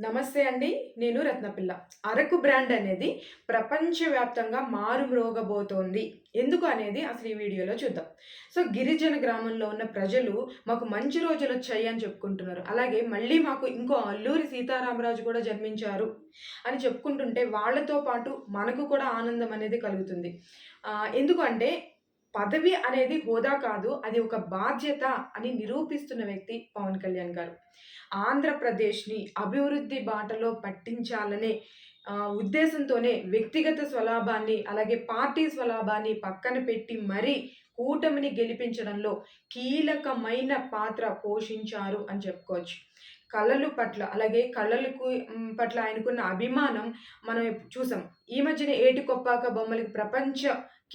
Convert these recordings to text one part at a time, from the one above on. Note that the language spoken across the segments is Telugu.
నమస్తే అండి. నేను రత్నపిల్ల. అరకు బ్రాండ్ అనేది ప్రపంచవ్యాప్తంగా మారుమ్రోగబోతోంది. ఎందుకు అనేది అసలు ఈ వీడియోలో చూద్దాం. సో, గిరిజన గ్రామంలో ఉన్న ప్రజలు మాకు మంచి రోజులు వచ్చాయి అని చెప్పుకుంటున్నారు. అలాగే మళ్ళీ మాకు ఇంకో అల్లూరి సీతారామరాజు కూడా జన్మించారు అని చెప్పుకుంటుంటే వాళ్ళతో పాటు మనకు కూడా ఆనందం అనేది కలుగుతుంది. ఎందుకంటే పదవి అనేది హోదా కాదు. అది ఒక బాధ్యత అని నిరూపిస్తున్న వ్యక్తి పవన్ కళ్యాణ్ గారు. ఆంధ్రప్రదేశ్‌ని అభివృద్ధి బాటలో పట్టించాలనే ఉద్దేశంతోనే వ్యక్తిగత స్వలాభాన్ని, అలాగే పార్టీ స్వలాభాన్ని పక్కన పెట్టి మరీ కూటమిని గెలిపించడంలో కీలకమైన పాత్ర పోషించారు అని చెప్పుకోవచ్చు. కళలు పట్ల అలాగే కళలకు పట్ల ఆయనకున్న అభిమానం మనం చూసాం. ఈ మధ్యనే ఏటికొప్పాక బొమ్మలకి ప్రపంచ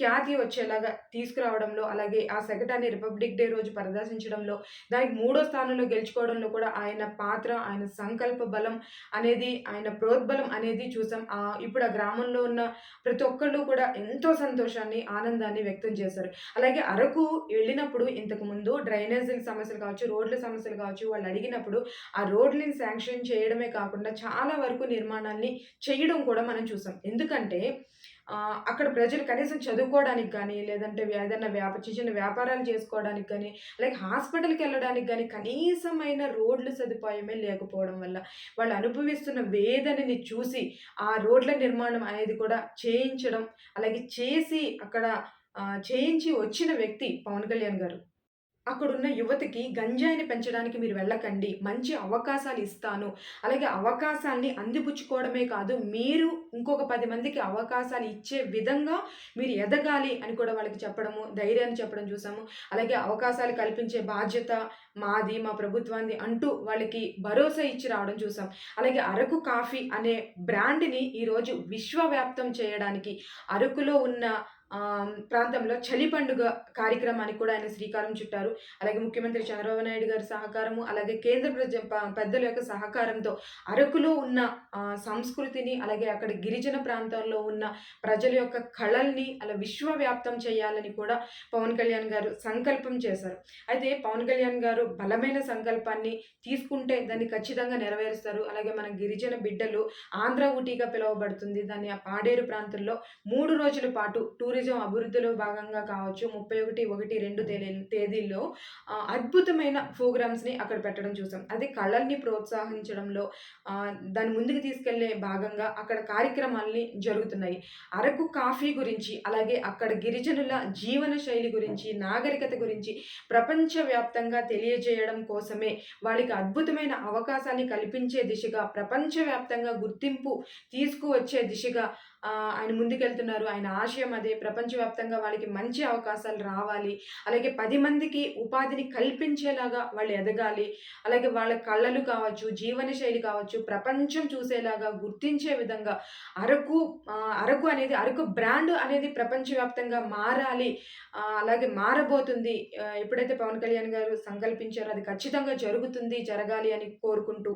ఖ్యాతి వచ్చేలాగా తీసుకురావడంలో, అలాగే ఆ శకటాన్ని రిపబ్లిక్ డే రోజు ప్రదర్శించడంలో, దానికి మూడో స్థానంలో గెలుచుకోవడంలో కూడా ఆయన పాత్ర, ఆయన సంకల్ప బలం అనేది, ఆయన ప్రోద్బలం అనేది చూసాం. ఇప్పుడు ఆ గ్రామంలో ఉన్న ప్రతి ఒక్కళ్ళు కూడా ఎంతో సంతోషాన్ని, ఆనందాన్ని వ్యక్తం చేశారు. అలాగే అరకు వెళ్ళినప్పుడు ఇంతకుముందు డ్రైనేజీల సమస్యలు కావచ్చు, రోడ్ల సమస్యలు కావచ్చు, వాళ్ళు అడిగినప్పుడు ఆ రోడ్లని శాంక్షన్ చేయడమే కాకుండా చాలా వరకు నిర్మాణాన్ని చేయడం కూడా మనం చూసాం. ఎందుకంటే అక్కడ ప్రజలు కనీసం చదువుకోవడానికి కానీ లేదంటే ఏదైనా వ్యాప చిన్న చిన్న వ్యాపారాలు చేసుకోవడానికి కానీ లైక్ హాస్పిటల్‌కెళ్ళడానికి కానీ కనీసమైన రోడ్ల సదుపాయమే లేకపోవడం వల్ల, వాళ్ళు అనుభవిస్తున్న వేదనని చూసి, ఆ రోడ్ల నిర్మాణం అనేది కూడా చేయించడం, అలాగే చేసి అక్కడ చేయించి వచ్చిన వ్యక్తి పవన్ కళ్యాణ్ గారు. అక్కడున్న యువతకి గంజాయిని పెంచడానికి మీరు వెళ్ళకండి. మంచి అవకాశాలు ఇస్తాను. అలాగే అవకాశాల్ని అందిపుచ్చుకోవడమే కాదు, మీరు ఇంకొక పది మందికి అవకాశాలు ఇచ్చే విధంగా మీరు ఎదగాలి అని కూడా వాళ్ళకి చెప్పడము, ధైర్యాన్ని చెప్పడం చూసాము. అలాగే అవకాశాలు కల్పించే బాధ్యత మాది, మా ప్రభుత్వాన్ని అంటూ వాళ్ళకి భరోసా ఇచ్చి రావడం చూసాం. అలాగే అరకు కాఫీ అనే బ్రాండ్‌ని ఈరోజు విశ్వవ్యాప్తం చేయడానికి అరకులో ఉన్న ప్రాంతంలో చలి పండుగ కార్యక్రమానికి కూడా ఆయన శ్రీకారం చుట్టారు. అలాగే ముఖ్యమంత్రి చంద్రబాబు నాయుడు గారి సహకారము, అలాగే కేంద్ర ప్రజ పెద్దల యొక్క సహకారంతో అరకులో ఉన్న సంస్కృతిని, అలాగే అక్కడ గిరిజన ప్రాంతాల్లో ఉన్న ప్రజల యొక్క కళల్ని అలా విశ్వవ్యాప్తం చేయాలని కూడా పవన్ కళ్యాణ్ గారు సంకల్పం చేశారు. అయితే పవన్ కళ్యాణ్ గారు బలమైన సంకల్పాన్ని తీసుకుంటే దాన్ని ఖచ్చితంగా నెరవేరుస్తారు. అలాగే మన గిరిజన బిడ్డలు ఆంధ్ర ఊటీగా పిలువబడుతుంది. దాన్ని ఆ పాడేరు ప్రాంతంలో మూడు రోజుల పాటు టూరిజం అభివృద్ధిలో భాగంగా కావచ్చు, ముప్పై ఒకటి ఒకటి రెండు తేదీల్లో అద్భుతమైన ప్రోగ్రామ్స్‌ని అక్కడ పెట్టడం చూసాం. అది కళల్ని ప్రోత్సహించడంలో దాని ముందుకు తీసుకెళ్ళే భాగంగా అక్కడ కార్యక్రమాల్ని జరుగుతున్నాయి. అరకు కాఫీ గురించి, అలాగే అక్కడ గిరిజనుల జీవన శైలి గురించి, నాగరికత గురించి ప్రపంచవ్యాప్తంగా తెలియజేయడం కోసమే వాళ్ళకి అద్భుతమైన అవకాశాన్ని కల్పించే దిశగా, ప్రపంచవ్యాప్తంగా గుర్తింపు తీసుకువచ్చే దిశగా ఆయన ముందుకెళ్తున్నారు. ఆయన ఆశయం అదే. ప్రపంచవ్యాప్తంగా వాళ్ళకి మంచి అవకాశాలు రావాలి. అలాగే పది మందికి ఉపాధిని కల్పించేలాగా వాళ్ళు ఎదగాలి. అలాగే వాళ్ళ కళలు కావచ్చు, జీవన శైలి కావచ్చు, ప్రపంచం చూసేలాగా గుర్తించే విధంగా అరకు అరకు అనేది అరకు బ్రాండ్ అనేది ప్రపంచవ్యాప్తంగా మారాలి. అలాగే మారబోతుంది. ఎప్పుడైతే పవన్ కళ్యాణ్ గారు సంకల్పించారో అది ఖచ్చితంగా జరుగుతుంది, జరగాలి అని కోరుకుంటూ